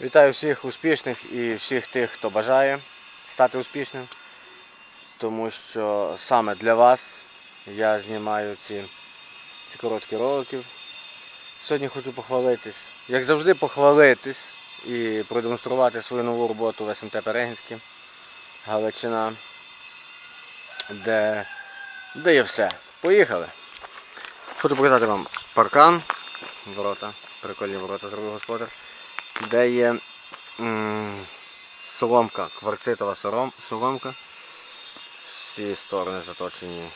Вітаю всіх успішних і всіх тих, хто бажає стати успішним. Тому що саме для вас я знімаю ці, ці короткі ролики. Сьогодні хочу похвалитись, як завжди, похвалитись і продемонструвати свою нову роботу в СМТ Перегінське, Галичина, де, де є все. Поїхали. Хочу показати вам паркан, ворота, прикольні ворота зробив господар, де є соломка, кварцитова соломка. Всі сторони заточені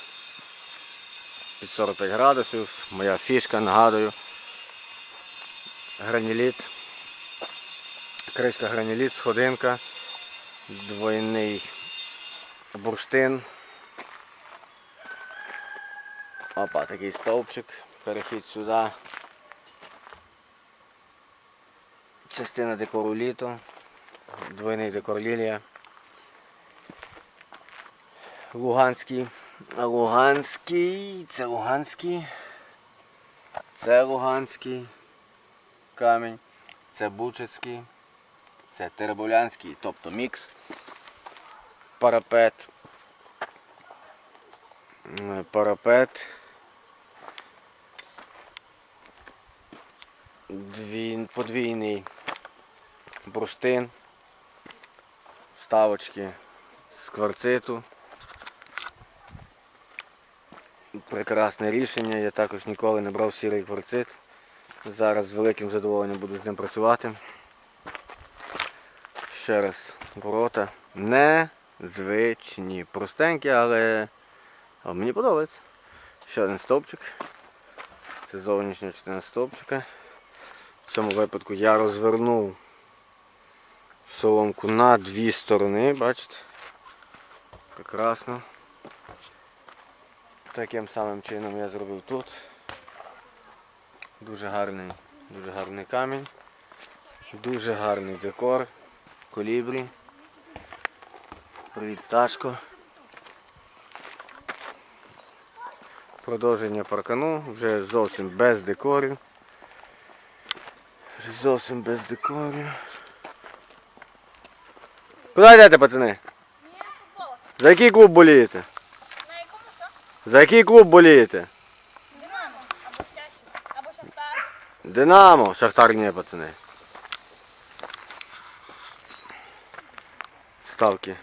під 45 градусів. Моя фішка, нагадую. Граніліт. Кришка граніліт, сходинка, двойний бурштин. Опа, такий стовпчик. Перехід сюди. Частина декору літо. Двойний декор лілія. Луганський. Луганський. Це Луганський. Це Луганський камінь. Це Бучицький. Це Теребулянський, тобто мікс. Парапет. Парапет. Дві, подвійний бурштин. Ставочки з кварциту. Прекрасне рішення. Я також ніколи не брав сірий кварцит. Зараз з великим задоволенням буду з ним працювати. Ще раз ворота. Незвичні. Простенькі, але, але мені подобається. Ще один стовпчик. Це зовнішня частина стовпчика. В цьому випадку я розвернув соломку на дві сторони, бачите? Прекрасно. Таким самим чином я зробив тут. Дуже гарний, дуже гарний камінь. Дуже гарний декор. Колібрі. Привіт, Ташко. Продовження паркану, вже зовсім без декорів. Вже зовсім без декорів. Куди йдете, пацани? За який клуб болієте? На якому що? За який клуб болієте? Динамо. Або Щастя. Або Шахтар. Динамо, Шахтар ні, пацани. Ставки.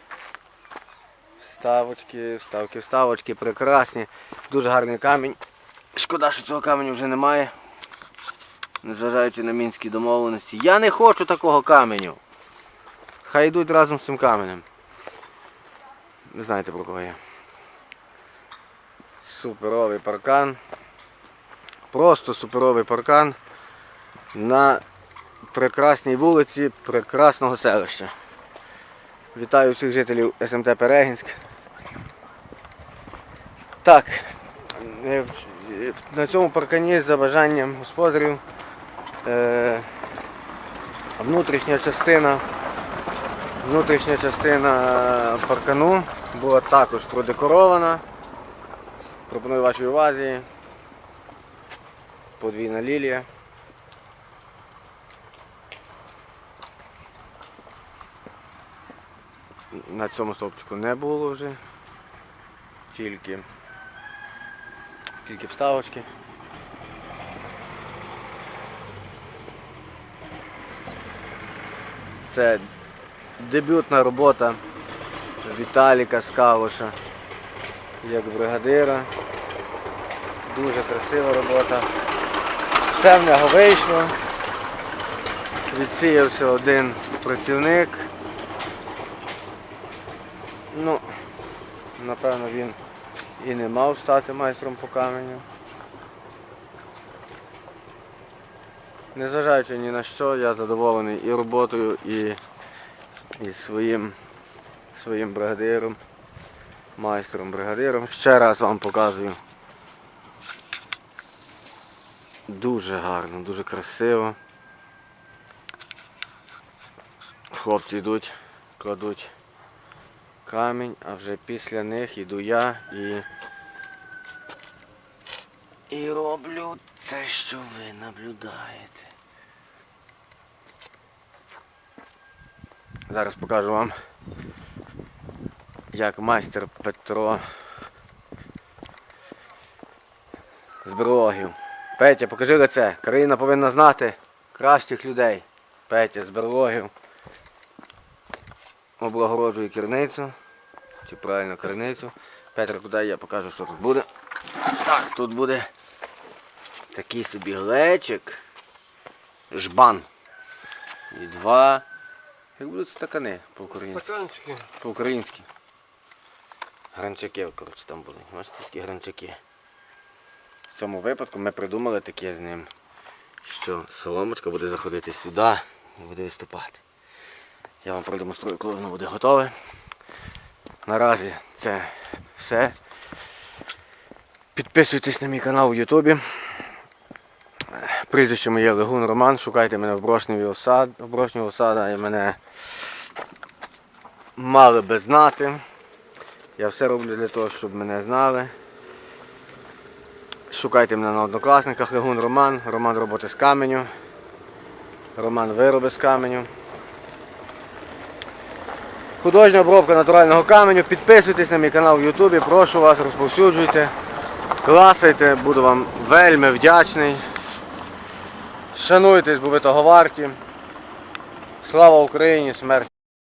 Ставочки, ставки, ставочки, прекрасні. Дуже гарний камінь. Шкода, що цього каменю вже немає. Незважаючи на мінські домовленості. Я не хочу такого каменю. Хай йдуть разом з цим каменем. Ви знаєте про кого я. Суперовий паркан. Просто суперовий паркан на прекрасній вулиці прекрасного селища. Вітаю всіх жителів СМТ Перегінськ. Так, е, на цьому паркані за бажанням господарів е, внутрішня частина внутрішня частина паркану була також продекорована. Пропоную вашій увазі подвійна лілія. На цьому стовпчику не було вже. Тільки, тільки вставочки. Це дебютна робота Віталіка Скалуша як бригадира. Дуже красива робота. Все в нього вийшло. Відсіявся один працівник. Ну, напевно, він і не мав стати майстром по каменю. Незважаючи ні на що, я задоволений і роботою, і, і своїм, своїм бригадиром, майстром бригадиром. Ще раз вам показую. Дуже гарно, дуже красиво. Хлопці йдуть, кладуть камінь, а вже після них йду я і. І роблю це, що ви наблюдаєте. Зараз покажу вам, як майстер Петро з Берлогів. Петя, покажи лице. Країна повинна знати кращих людей. Петя з Берлогів. Облагороджує керницю. Чи правильно керницю. Петро, куди я покажу, що тут буде. Так, тут буде такий собі глечик. Жбан. І два. Як будуть стакани по-українськи. Стаканчики. По-українськи. Гранчаки, коротше, там були. Бачите, такі гранчаки. В цьому випадку ми придумали таке з ним, що соломочка буде заходити сюди і буде виступати. Я вам продемонструю, коли воно буде готове. Наразі це все. Підписуйтесь на мій канал в Ютубі. Прізвище моє Легун Роман. Шукайте мене в Брошневі осад. І мене мали би знати. Я все роблю для того, щоб мене знали. Шукайте мене на однокласниках Легун Роман, Роман роботи з каменю, Роман вироби з каменю. Художня обробка натурального каменю. Підписуйтесь на мій канал в Ютубі, прошу вас, розповсюджуйте, класайте, буду вам вельми вдячний. Шануйтесь, бо ви того варті. Слава Україні, смерть